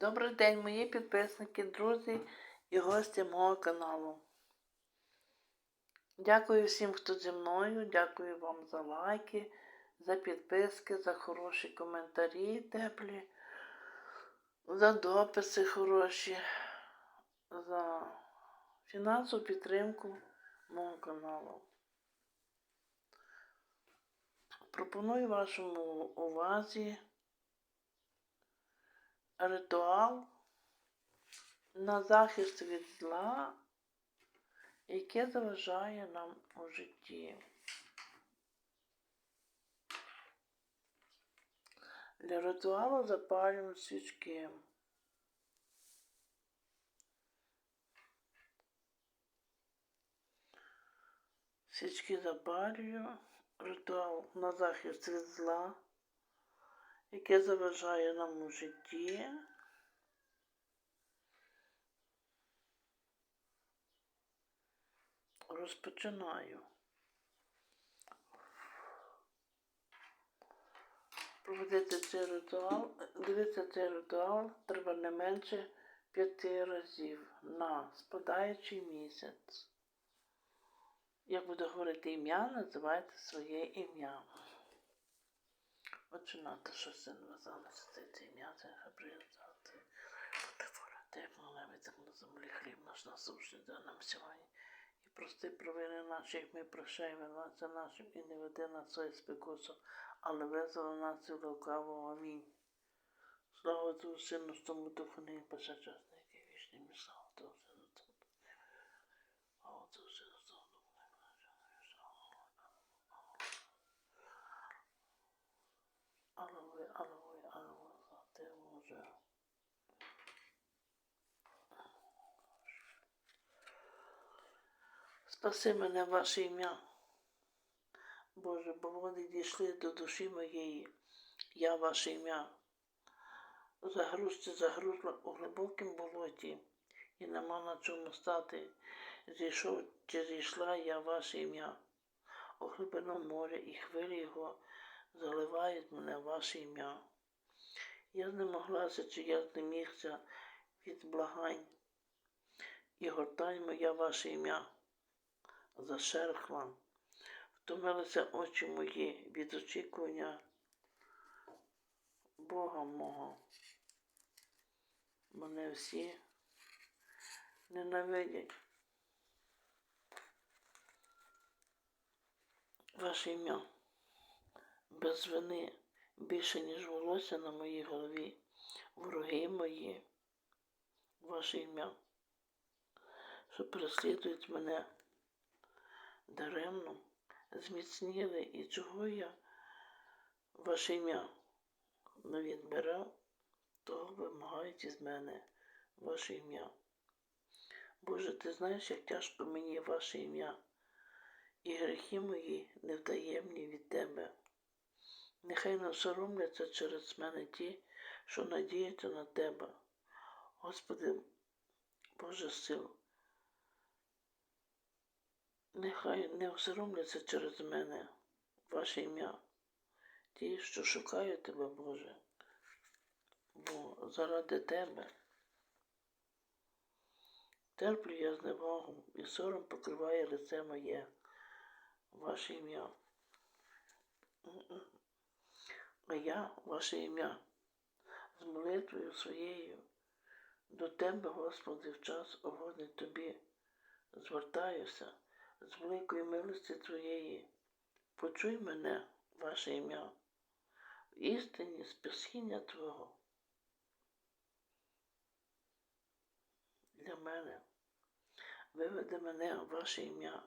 Добрий день, мої підписники, друзі і гості мого каналу. Дякую всім, хто зі мною, дякую вам за лайки, за підписки, за хороші коментарі теплі, за дописи хороші, за фінансову підтримку мого каналу. Пропоную вашому увазі ритуал на захист від зла, яке заважає нам у житті. Для ритуалу запалюємо свічки. Свічки запалюю. Ритуал на захист від зла, яке заважає нам у житті. Розпочинаю. Проведете цей ритуал, дивіться цей ритуал треба не менше п'яти разів на спадаючий місяць. Як буду говорити ім'я, називайте своє ім'я. Починати щось ім'я, це хабризати. Потворити, молеви там на землі хліб наш насущний да нам сьогодні. І прости провини наші, як ми прощаємо винуватця нашим, і не веди нас своє спекусу, але визволи нас від лукавого. Амінь. Слава Отцю, Сину, тому Духу, нині повсякчас, який вічний мій слава Отцю, Сину, тому. Слава Отцю, Сину, тому Духу, Аллилуйя, аллилуйя, аллилуйя, ти Боже. Спаси мене ваше ім'я. Боже, бо вони дійшли до душі моєї, я ваше ім'я. Загрузці загрузла у глибокім болоті, і нема на чому стати. Зійшов чи зійшла я ваше ім'я. У глибину моря і хвилі його заливають мене ваше ім'я. Я знемоглася, чи я знемігся від благань, і гортань моя ваше ім'я зашерхла. Втомилися очі мої від очікування Бога мого. Мене всі ненавидять. Ваше ім'я без вини більше, ніж волосся на моїй голові, вороги мої, ваше ім'я, що переслідують мене даремно, зміцніли, і чого я ваше ім'я не відбирав, того вимагають із мене ваше ім'я. Боже, ти знаєш, як тяжко мені ваше ім'я, і гріхи мої невдаємні від тебе. Нехай не соромляться через мене ті, що надіються на тебе. Господи, Боже сил, нехай не осоромляться через мене, ваше ім'я, ті, що шукають тебе, Боже, бо заради тебе. Терплю я зневагу, і сором покриває лице моє, ваше ім'я. А я, ваше ім'я, з молитвою своєю до Тебе, Господи, в час угодний Тобі, звертаюся з великої милості Твоєї. Почуй мене, ваше ім'я, в істині спасіння Твого. Для мене виведи мене, ваше ім'я,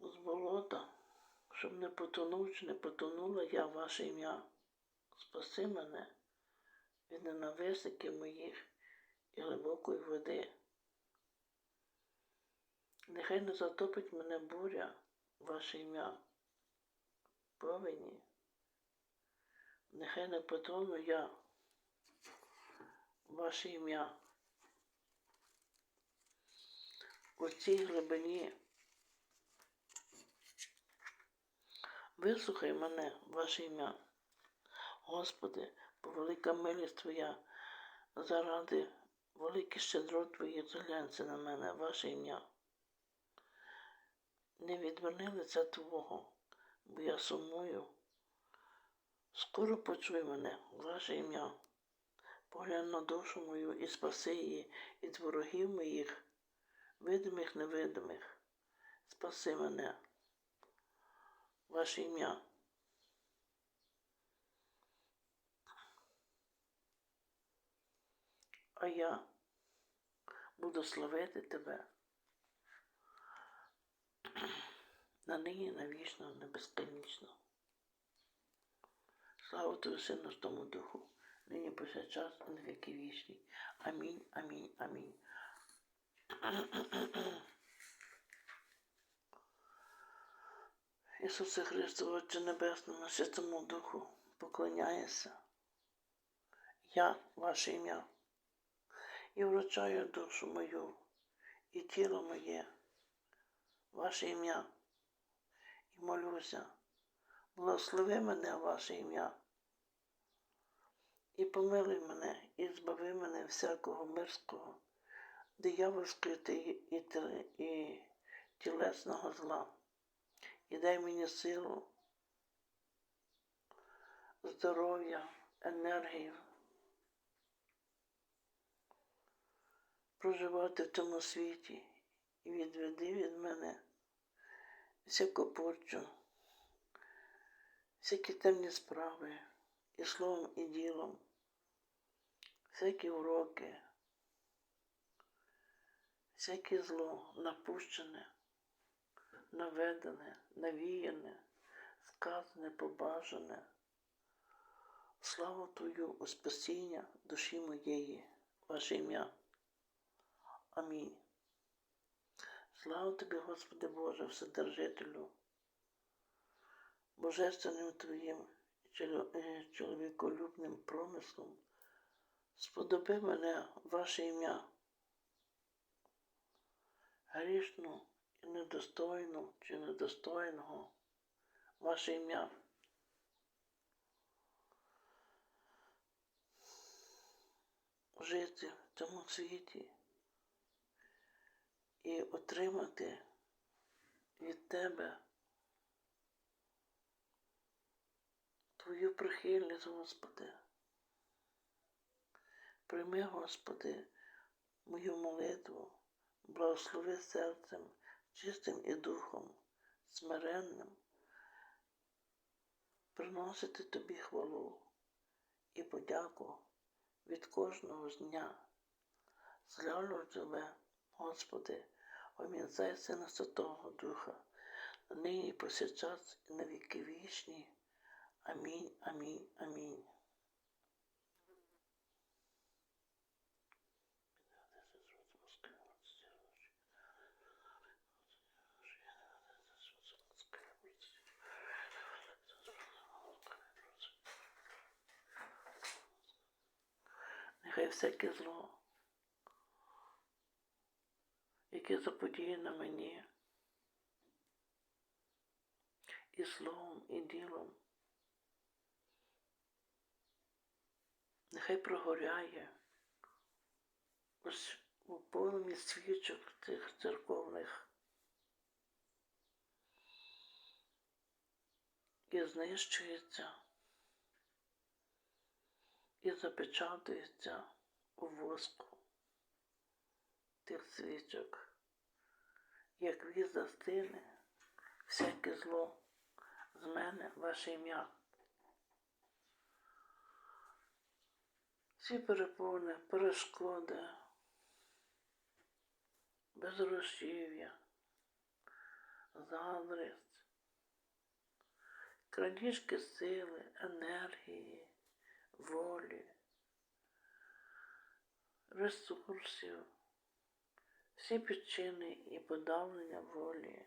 з болота щоб не потонув чи не потонула я ваше ім'я. Спаси мене від ненависників моїх і глибокої води. Нехай не затопить мене буря, ваше ім'я. Повені. Нехай не потону я, ваше ім'я. У цій глибині Вислухай мене, ваше ім'я. Господи, бо велика милість Твоя заради великих щедрот Твоїх зглянься на мене, ваше ім'я. Не відверни лиця Твого, бо я сумую. Скоро почуй мене, ваше ім'я. Поглянь на душу мою і спаси її від ворогів моїх, видимих, невидимих. Спаси мене, ваше ім'я. А я буду славити тебе на нині, навічно, на безконечно. Слава Тобі, Сину, тому Духу, нині повсякчас і на віки вічні. Амінь, амінь, амінь. Ісусе Христе, Отче Небесному, Святому Духу, поклоняюся. Я, ваше ім'я, і вручаю душу мою і тіло моє, ваше ім'я, і молюся, благослови мене, ваше ім'я, і помилуй мене, і збави мене всякого мирського, і, і тілесного зла і дай мені силу, здоров'я, енергію проживати в цьому світі. І відведи від мене всяку порчу, всякі темні справи і словом, і ділом, всякі уроки, всяке зло напущене наведене, навіяне, сказане, побажане. Славу Твою у спасіння душі моєї, ваше ім'я. Амінь. Слава Тобі, Господи Боже, Вседержителю, Божественним Твоїм чоловіколюбним промислом. Сподоби мене ваше ім'я. Грішну і недостойну чи недостойного ваше ім'я. Жити в цьому світі і отримати від Тебе Твою прихильність, Господи. Прийми, Господи, мою молитву, благослови серцем чистим і духом, смиренним, приносити тобі хвалу і подяку від кожного з дня. Злявлю тебе, Господи, омінцай Сина Святого Духа, нині повсякчас і на віки вічні. Амінь, амінь, амінь. Нехай всяке зло, яке заподіє на мені. І словом, і ділом, нехай прогоряє. Ось у полумі свічок цих церковних. І знищується і запечатується у воску тих свічок, як віз застине всяке зло з мене ваше ім'я. Всі перепони, перешкоди, безгрошів'я, заздрість, крадіжки сили, енергії волі, ресурсів, всі причини і подавлення волі.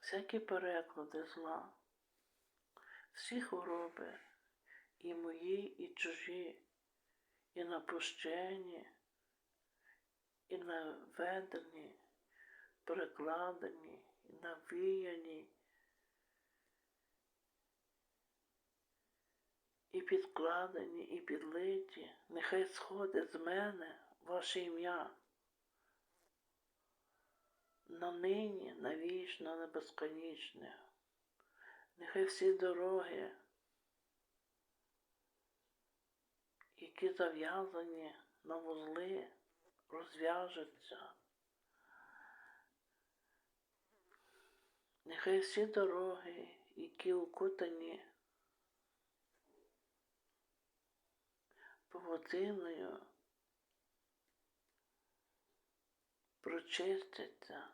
Всякі переклади зла, всі хвороби, і мої, і чужі, і напущені, і наведені, перекладені, і навіяні, підкладені, і підлиті, нехай сходить з мене ваше ім'я. На нині, навічно, на безконічне. Нехай всі дороги, які зав'язані на вузли, розв'яжуться. Нехай всі дороги, які укутані павутиною, прочистяться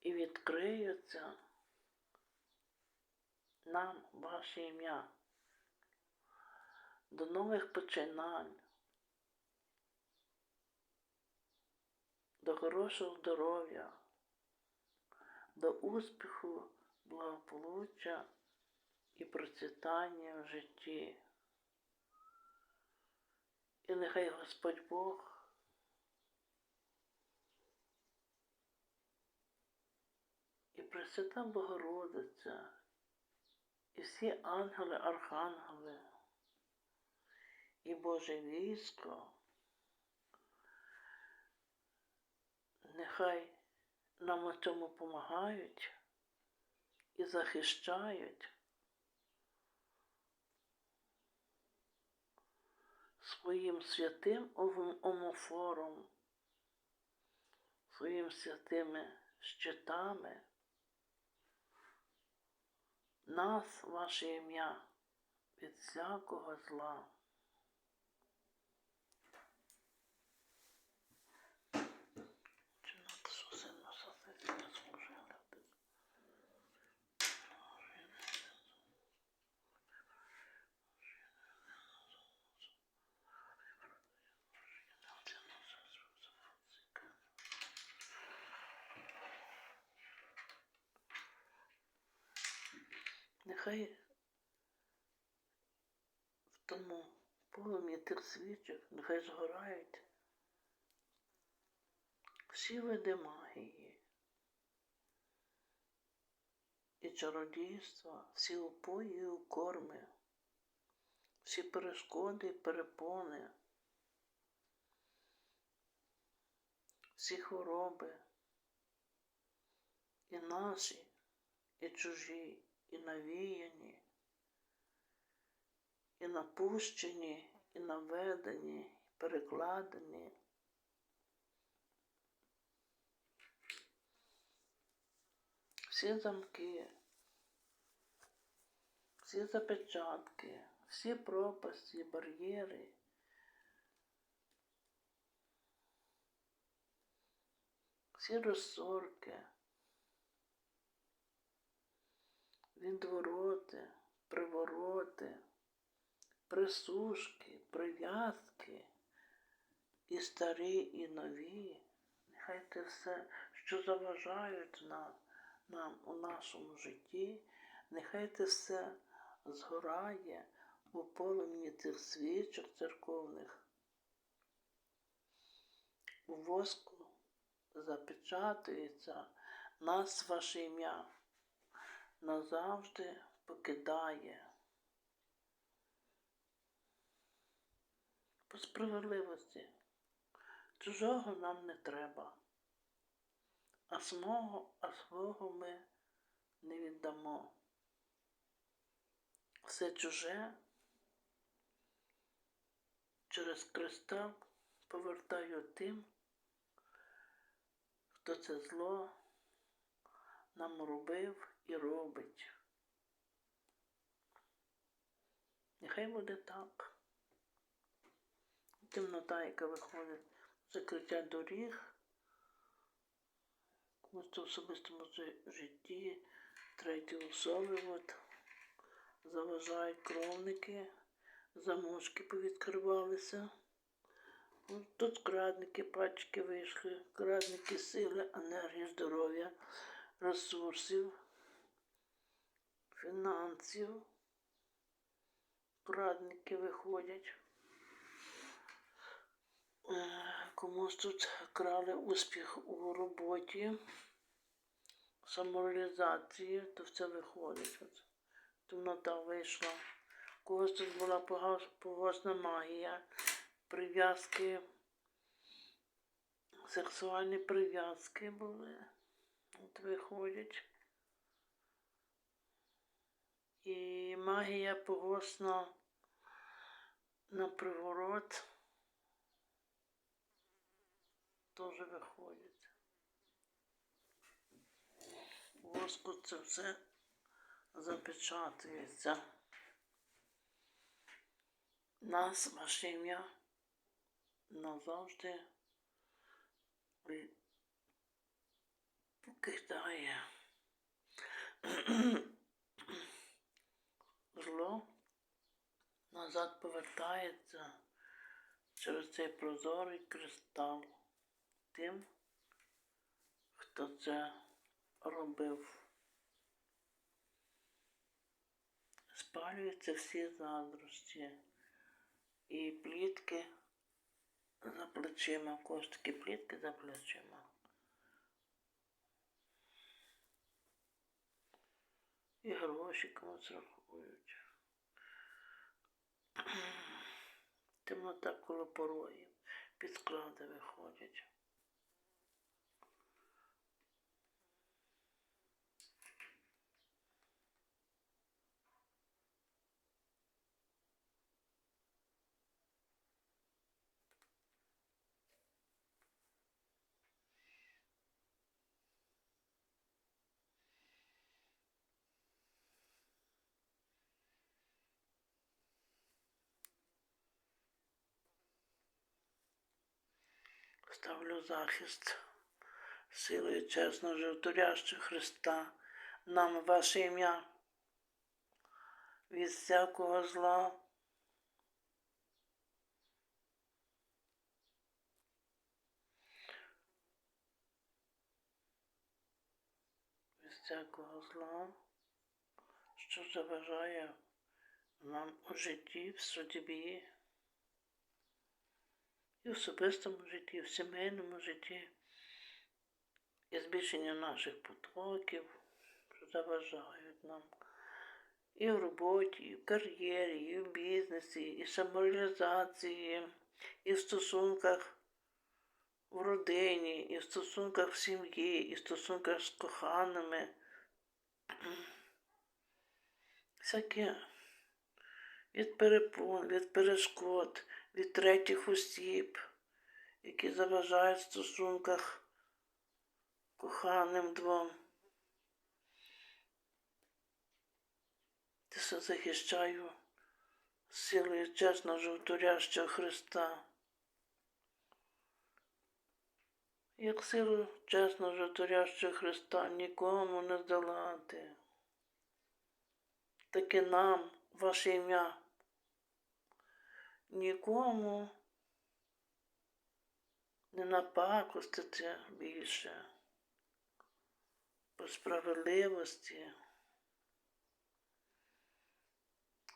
і відкриються нам ваше ім'я. До нових починань, до хорошого здоров'я, до успіху, благополуччя і процвітання в житті. І нехай Господь Бог і Пресвята Богородиця, і всі ангели, архангели, і Боже військо, нехай нам у цьому допомагають і захищають своїм святим ом- омофором, своїм святими щитами. Нас, ваше ім'я, від всякого зла. Нехай в тому полум'ї тих свічок, нехай згорають. Всі види магії. І чародійства, всі упої і укорми, всі перешкоди і перепони, всі хвороби, і наші, і чужі, і навіяні, і напущені, і наведені, і перекладені. Всі замки, всі запечатки, всі пропасті, бар'єри. Всі розсорки, відвороти, привороти, присушки, прив'язки, і старі, і нові. Нехай це все, що заважають нам, нам у нашому житті, нехай це все згорає у полум'ї цих свічок церковних, у воску запечатується нас ваше ім'я назавжди покидає. По справедливості чужого нам не треба, а свого, а свого ми не віддамо. Все чуже через креста повертаю тим, хто це зло нам робив і робить. Нехай буде так. Темнота, яка виходить, закриття доріг, комусь в особистому житті, треті особи от, заважають кровники, замочки повідкривалися. Тут крадники, пачки вийшли, крадники сили, енергії, здоров'я, ресурсів, фінансів. Крадники виходять. Е, Комусь тут крали успіх у роботі, самореалізації, то все виходить. От. темнота вийшла. Когось тут була погас- погасна магія, прив'язки, сексуальні прив'язки були. От виходять. І магія погосна на приворот теж виходить. Воску це все запечатується. Нас, ім'я, назавжди покидає. Зло назад повертається через цей прозорий кристал тим, хто це робив. Спалюються всі заздрості і плітки за плечима, когось плітки за плечима. І гроші комусь рахують. Темнота коло порогів, під склади виходять. Ставлю захист. Силою чесно животворящого Христа, нам ваше ім'я. Від всякого зла. Від всякого зла, що заважає нам у житті, в судьбі, і в особистому житті, і в сімейному житті, і збільшення наших потоків, що заважають нам. І в роботі, і в кар'єрі, і в бізнесі, і в самореалізації, і в стосунках в родині, і в стосунках в сім'ї, і в стосунках з коханими. Всяке від перепон, від перешкод, від третіх осіб, які заважають в стосунках коханим двом. Ти все захищаю силою чесно животворящого Христа. Як силу чесно животворящого Христа нікому не здолати. Таки нам, ваше ім'я, нікому не напакостити більше по справедливості.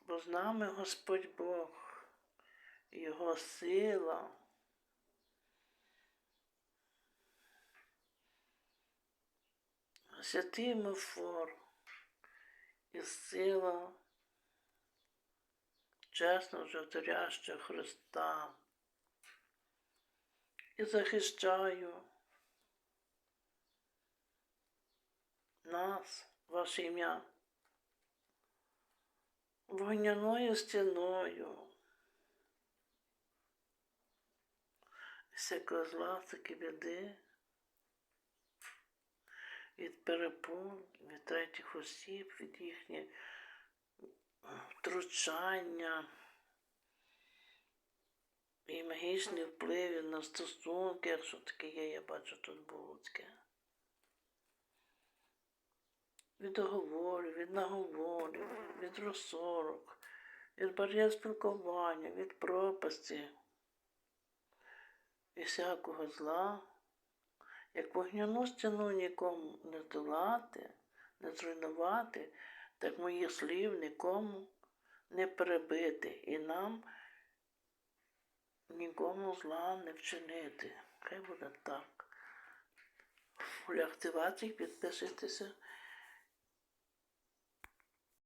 Бо з нами Господь Бог, Його сила. Святий Мефор і сила чесно животворящого Христа і захищаю нас, ваше ім'я, вогняною стіною. Всякого зла, всякі біди, від перепон, від третіх осіб, від їхніх втручання і магічні впливи на стосунки, якщо таке є, я бачу тут було таке. Від договорів, від наговорів, від розсорок, від бар'єр спілкування, від пропасті і всякого зла, як вогняну стіну нікому не здолати, не зруйнувати, так моїх слів нікому не перебити і нам нікому зла не вчинити. Хай буде так. В активації підписуйтеся